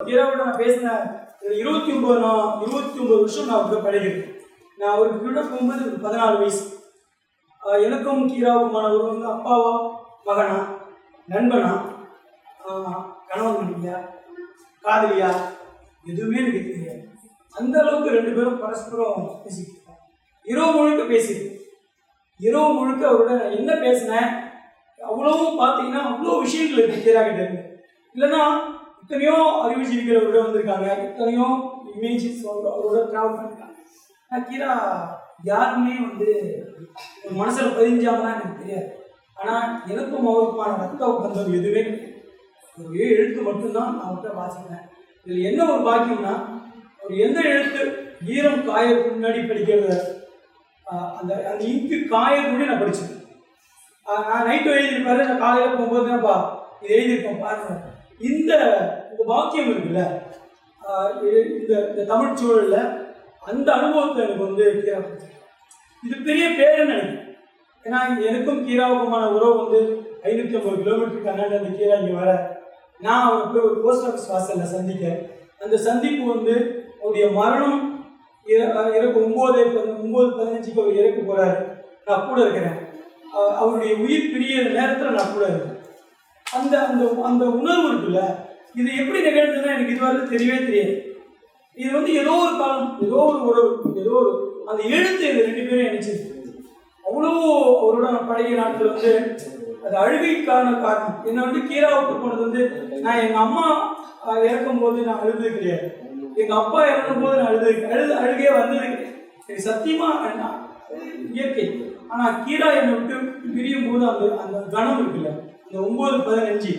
ஹீரோவோட நான் பேசின இருபத்தி ஒன்பது நான் இருபத்தி ஒன்பது வருஷம் நான் அவருக்கு பழகிருக்கேன் நான் அவருக்கு கூட போகும்போது பதினாலு வயசு. எனக்கும் கீராவுக்குமான ஒரு வந்து அப்பாவா மகனா நண்பனா கணவன் மனைவியா காதலியா எதுவுமே எனக்கு தெரியாது. அந்த அளவுக்கு ரெண்டு பேரும் பரஸ்பரம் பேசிக்கிட்டு இரவு முழுக்க பேசியிருக்கோம் இரவு முழுக்க அவரோட என்ன பேசினேன் அவ்வளவும் பார்த்தீங்கன்னா அவ்வளோ விஷயங்கள் இருக்கு கீரா கிட்ட இருந்து இல்லைன்னா எத்தனையோ அறிவுஜீவிகள் அவரோட வந்திருக்காங்க. எத்தனையோ இமேஜஸ் அவரோட ட்ராவல் பண்ணிருக்காங்க. ஆனால் கீரா யாருமே வந்து ஒரு மனசில் பதிஞ்சாங்கன்னா எனக்கு தெரியாது. ஆனால் எனக்கும் அவருக்குமான ரத்த ஒப்பந்தம் எதுவுமே ஒரே ஒரு எழுத்து மட்டும்தான் நான் அவர்கிட்ட வாசிக்கிறேன் இதில் என்ன ஒரு பாக்கியம்னா அவர் எந்த எழுத்து ஈரம் காயத்துக்கு முன்னாடி படிக்கிறத அந்த அந்த இங்கு காயக்கூடிய நான் படிச்சிருக்கேன். நான் நைட்டு எழுதியிருப்பாரு நான் காலையில் போகும்போது என்னப்பா இது எழுதியிருக்கேன் பாருங்க. இந்த இந்த வாக்கியம் இருக்குல்ல. இது- இந்த இந்த தமிழ் சூழலில் அந்த அனுபவத்தை எனக்கு வந்து கீரா இது பெரிய பேருன்னு நினைக்கிறேன். ஏன்னா எனக்கும் கீராவுக்குமான உறவு வந்து ஐநூற்றி ஐம்பது கிலோமீட்டர் கண்ணாடி அந்த கீரா இங்கே வர. நான் அவரை போய் ஒரு போஸ்ட் ஆஃபீஸ் வாசலில் சந்திக்க அந்த சந்திப்பு வந்து அவருடைய மரணம் இற- ஒம்பது ஒம்பது பதினஞ்சுக்கு அவர் இறக்க போகிறார் நான் கூட இருக்கிறேன். அவருடைய உயிர் பிரிய நேரத்தில் நான் கூட இருக்கேன். அந்த அந்த அந்த உணர்வு இருக்குல்ல இது எப்படி நிகழ்ந்ததுன்னா எனக்கு இதுவரை தெரியவே தெரியாது. இது வந்து ஏதோ ஒரு காலம் ஏதோ ஒரு உறவு ஏதோ ஒரு அந்த எழுத்து இது ரெண்டு பேரும் இணைச்சிருக்கு. அவ்வளோ அவரோட நான் பழகிய நாட்கள் வந்து அது அழுகைக்கான காரணம். என்னை வந்து கீழாவுக்கு போனது வந்து நான் எங்கள் அம்மா இறக்கும் போது நான் அழுது கிடையாது. எங்கள் அப்பா இறக்கும் போது நான் அழுது அழுது அழுகையே வந்தது கிடையாது. எனக்கு சத்தியமாக நான் இயற்கை. ஆனால் கீழா என்னை விட்டு பிரியும் போது அந்த அந்த கணம் இருக்குல்ல அந்த ஒம்பது பதினஞ்சு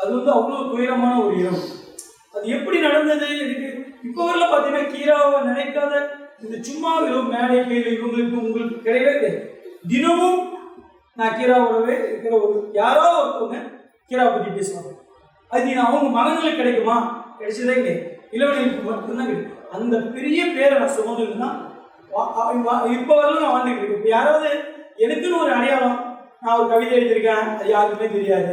அது வந்து அவ்வளோ துயரமான ஒரு இடம். அது எப்படி நடந்தது? எனக்கு இப்போ வரல பார்த்தீங்கன்னா கீராவை நினைக்காத இந்த சும்மா வெறும் மேடை கீழே இவங்களுக்கு உங்களுக்கு கிடையவே கிடையாது. தினமும் நான் கீராவோடவே இருக்கிற ஒரு யாரோ ஒருத்தவங்க கீராவை பற்றி பேசுவாங்க. அது அவங்க மகன்களுக்கு கிடைக்குமா? கிடைச்சதே கிடையாது. இளவர்களுக்கு மட்டும்தான் கிடைக்கும் அந்த பெரிய பேரை நான் சுமந்துன்னா இப்போ வரல நான் வாழ்ந்துக்கிட்டு இருக்கேன். இப்போ யாராவது எனக்குன்னு ஒரு அடையாளம் நான் ஒரு கவிதை எழுதியிருக்கேன் அது யாருக்குமே தெரியாது.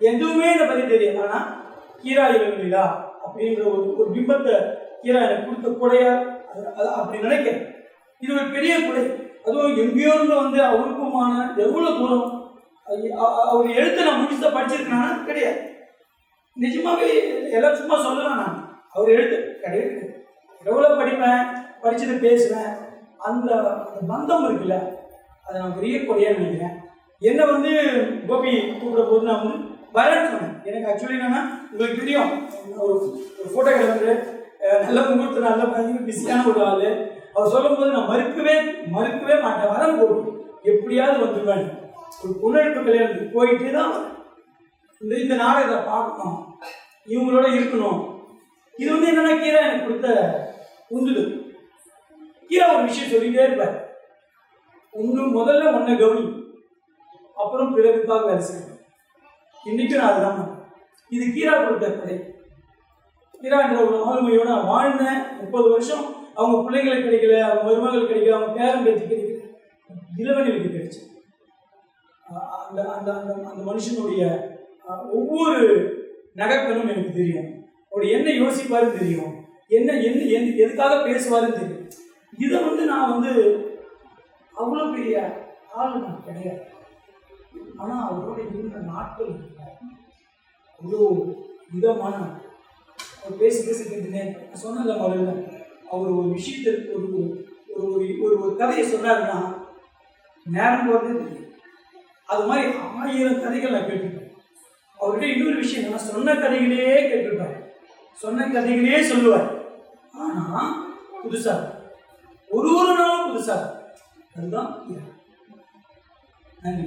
எதுவுமே என்னை பற்றி தெரியாது ஆனால் கீரா இளவெளிலா அப்படின்ற ஒரு ஒரு பிம்பத்தை கீரா எனக்கு கொடுத்த கொடையா? அது அப்படி நினைக்கிறேன். இது ஒரு பெரிய கொடை. அதுவும் எங்கேயோ இருந்து வந்து அவருக்குமான எவ்வளோ தூரம் அது- அவர் எழுத்து நான் முடிச்சத படிச்சிருக்கேன்னா கிடையாது. நிஜமாவே எல்லாம் சும்மா சொல்லலாம் நான். அவர் எழுத்து கிடையாது. எவ்வளோ படிப்பேன் படிச்சுட்டு பேசுவேன் அந்த அந்த பந்தம் இருக்குல்ல அதை நான் பெரிய கொடையாக நினைக்கிறேன். என்னை வந்து கோபி கூப்பிட போது நான் வந்து வரேன்னு சொன்னேன் எனக்கு ஆக்சுவலி என்னன்னா உங்களுக்கு தெரியும் ஒரு ஒரு ஃபோட்டோகிராஃபர் நல்ல முகூர்த்த நல்ல பயங்கர பிஸியான ஒரு ஆள். அவர் சொல்லும்போது நான் மறுக்கவே மறுக்கவே மாட்டேன். வரம் போடும் எப்படியாவது வந்துடுவேன் ஒரு புனழிப்பு கல்யாணத்துக்கு போயிட்டு தான் இந்த இந்த நாடகத்தை பார்க்கணும். இவங்களோட இருக்கணும். இது வந்து என்னன்னா கீரை எனக்கு கொடுத்த உந்துதல். கீரை ஒரு விஷயம் சொல்லிட்டே இருப்பார் ஒன்று முதல்ல ஒன்றை கவனி. அப்புறம் பிறகுக்காக வேலை செய்யணும். இன்னைக்கும் நான் அதுதான். இது கீரா கொடுத்த கதை. கீரான்ற ஒரு மகளுமையோட வாழ்ந்த வாழ்ந்தேன் முப்பது வருஷம் அவங்க பிள்ளைங்களுக்கு கிடைக்கல அவங்க மருமகள் கிடைக்கல அவங்க பேரன் பேத்தி கிடைக்கல. இளவனிலுக்கு கிடைச்சு அந்த அந்த அந்த அந்த மனுஷனுடைய ஒவ்வொரு நகைக்கணும் எனக்கு தெரியும். அவர் என்ன யோசிப்பாருன்னு தெரியும். என்ன என்ன எந்த எதுக்காக பேசுவாருன்னு தெரியும். இதை வந்து நான் வந்து அவ்வளோ பெரிய ஆள் நான் கிடையாது. ஆனால் அவரோட இருந்த நாட்கள் அவ்வளோ விதமான அவர் பேசி பேசி கேட்டுனேன் நான் சொன்னல முதல்ல. அவர் ஒரு விஷயத்தை ஒரு ஒரு ஒரு ஒரு கதையை சொன்னாருன்னா நேரம் போகிறதே தெரியும் அது மாதிரி ஆயிரம் கதைகள் நான் கேட்டிருப்பேன் அவர்கிட்ட இன்னொரு விஷயம் நான் சொன்ன கதைகளே கேட்டுருப்பார். சொன்ன கதைகளே சொல்லுவார். ஆனால் புதுசா ஒரு ஒரு நாளும் புதுசா. அதுதான் நன்றி.